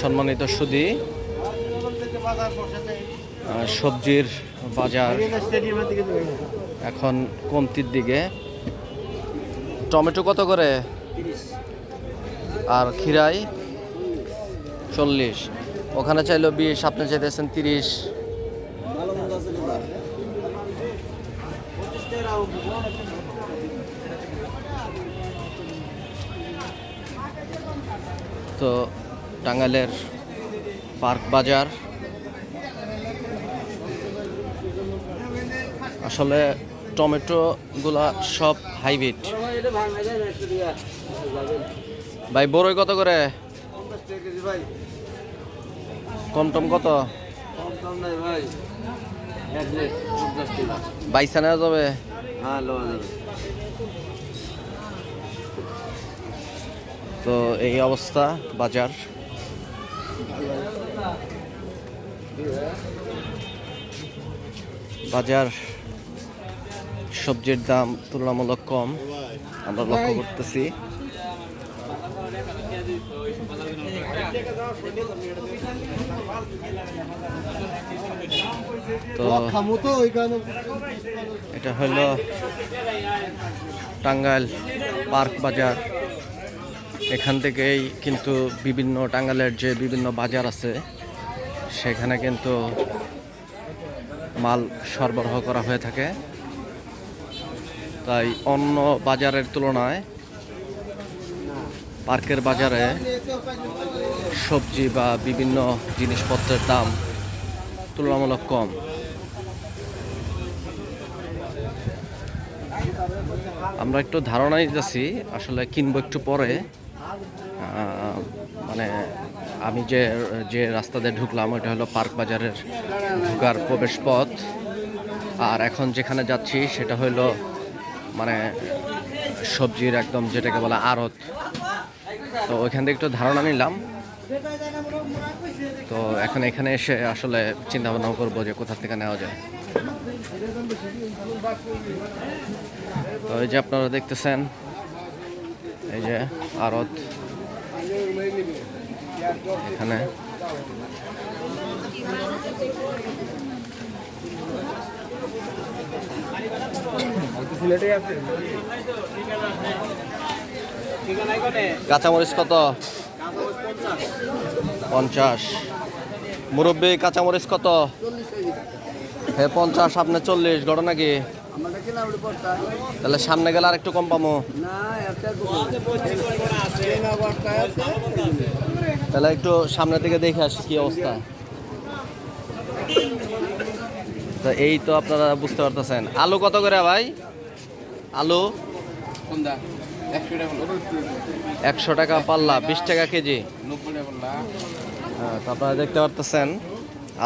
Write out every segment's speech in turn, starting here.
সম্মানিত সুদি সবজির বাজার এখন কমতির দিকে। টমেটো কত করে? আর খিরাই চল্লিশ। ওখানে চাইলো বিশ, আপনি চাইতেছেন তিরিশ। তো টাঙ্গাইলের পার্ক বাজার। আসলে টমেটোগুলা সব হাইব্রিড। ভাই বড়ই কত করে? কম টম কত? বাইসা নেওয়া যাবে। তো এই অবস্থা বাজার। বাজার সবজির দাম তুলনামূলক কম আমরা লক্ষ্য করতেছি। তো এটা হলো টাঙ্গাইল পার্ক বাজার। এখান থেকেই কিন্তু বিভিন্ন টাঙ্গালের যে বিভিন্ন বাজার আছে, সেখানে কিন্তু মাল সরবরাহ করা হয়ে থাকে। তাই অন্য বাজারের তুলনায় পার্কের বাজারে সবজি বা বিভিন্ন জিনিসপত্রের দাম তুলনামূলক কম। আমরা একটু ধারণা যাচ্ছি আসলে কিনবো একটু পরে। মানে আমি যে যে রাস্তা দিয়ে ঢুকলাম, ওইটা হলো পার্ক বাজারের ঢুকার প্রবেশ পথ আর এখন যেখানে যাচ্ছি, সেটা হলো মানে সবজির একদম যেটাকে বলে আড়ত। তো ওইখান থেকে একটু ধারণা নিলাম। তো এখন এখানে এসে আসলে চিন্তা ভাবনা করব যে কোথা থেকে নেওয়া যায়। তো এই যে আপনারা দেখতেছেন, এই যে আড়ত। এখানে। কাঁচামরিচ কত? পঞ্চাশ। মুরব্বী কাঁচামরিচ কত? হ্যাঁ পঞ্চাশ আপনি চল্লিশ। ঘটনা কি? তাহলে সামনে গেলে আর একটু কম আছে তাহলে একটু সামনে থেকে দেখে আসি কি অবস্থা। এই তো আপনারা বুঝতে পারতেছেন। আলু কত করে ভাই? আলু? একশো টাকা পাল্লা, বিশ টাকা কেজি। হ্যাঁ তো আপনারা দেখতে পারতেছেন,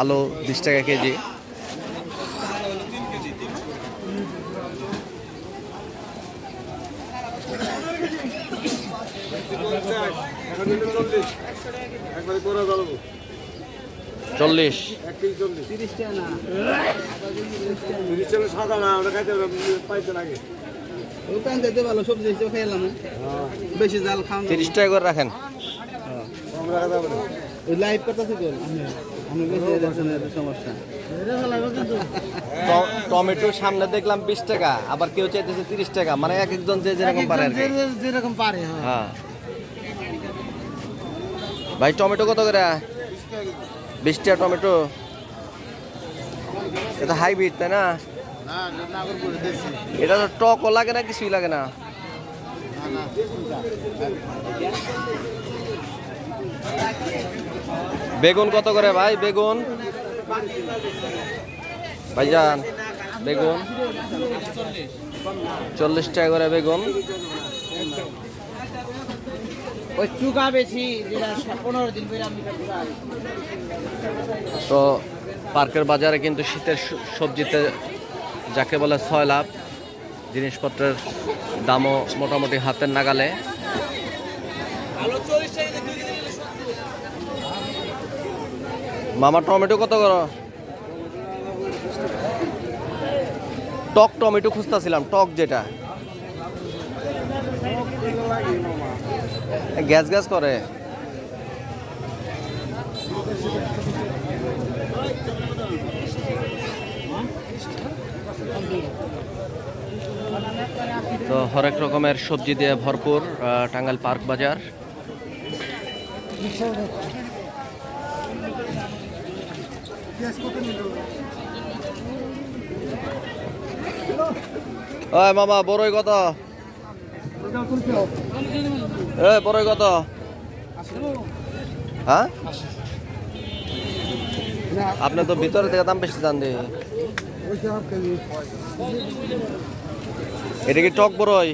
আলু বিশ টাকা কেজি। চল্লিশ। না সাদা ওটা খাইতে পাইতে লাগে বেশি জাল খাওয়া তিরিশ টাকা করে রাখেন। লাইভ করতেছে তো সমস্যা টমেটো সামনে দেখলাম বিশ টাকা আবার কেউ চাইতেছে তিরিশ টাকা মানে এক একজন যে যেরকম পারে যেরকম পারে হ্যাঁ। ভাই, টমেটো কত করে? বিশ টাকা টমেটো। এটা হাইব্রিড, তাই না? এটা তো টকও লাগে না, কিছুই লাগে না। বেগুন কত করে ভাই, বেগুন? ভাইজান, বেগুন। চল্লিশ টাকা করে বেগুন। ওই চুকা বেশি পনেরো দিন তো পার্কের বাজারে কিন্তু শীতের সবজিতে যাকে বলে ছয় লাভ, জিনিসপত্রের দামও মোটামুটি হাতের নাগালে। মামা, টমেটো কত করো? টক টমেটো খুঁজতেছিলাম, টক যেটা। গ্যাস গ্যাস করে। তো হরেক রকমের সবজি দিয়ে ভরপুর টাঙ্গাইল পার্ক বাজার। মামা, বড়ই কত এ কত? হ্যাঁ? আপনি তো ভিতরে থেকে দাম বেশি জান দিয়ে এটা কি টক বড়ই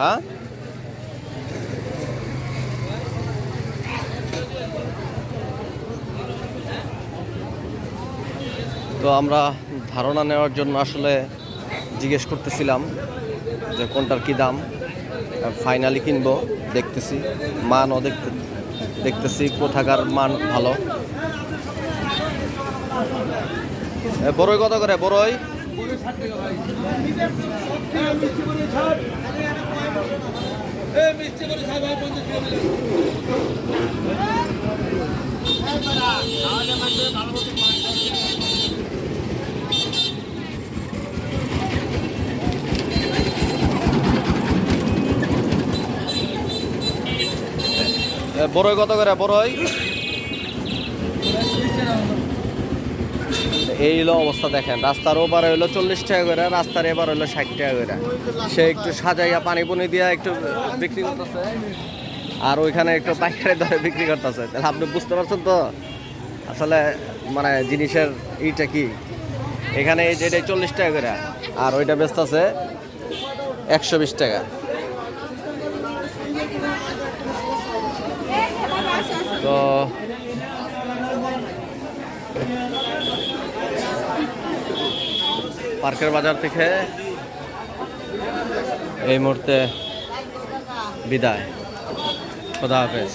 হ্যাঁ? তো আমরা ধারণা নেওয়ার জন্য আসলে জিজ্ঞেস করতেছিলাম যে কোনটার কি দাম ফাইনালি কিনবো। দেখতেছি মানও দেখতে দেখতেছি কোথাকার মান ভালো। বড়ই কত করে? বড়ই? এ, বড়ই কত করে? বড়ই এই হলো অবস্থা দেখেন। রাস্তার ওপারে হইল চল্লিশ টাকা করে, রাস্তার এবার হইল ষাট টাকা করে। সে একটু সাজাইয়া পানি পুনি দিয়া একটু বিক্রি করতেছে। আর ওইখানে একটু পাইকারি দরে বিক্রি করতেছে। তাহলে আপনি বুঝতে পারছেন তো? আসলে মানে জিনিসের ইটা কি? এখানে এই যে চল্লিশ টাকা করে। আর ওইটা ব্যস্ত আছে একশো বিশ টাকা। তো পার্কের বাজার থেকে এই মুহূর্তে বিদায়। খোদা হাফেজ।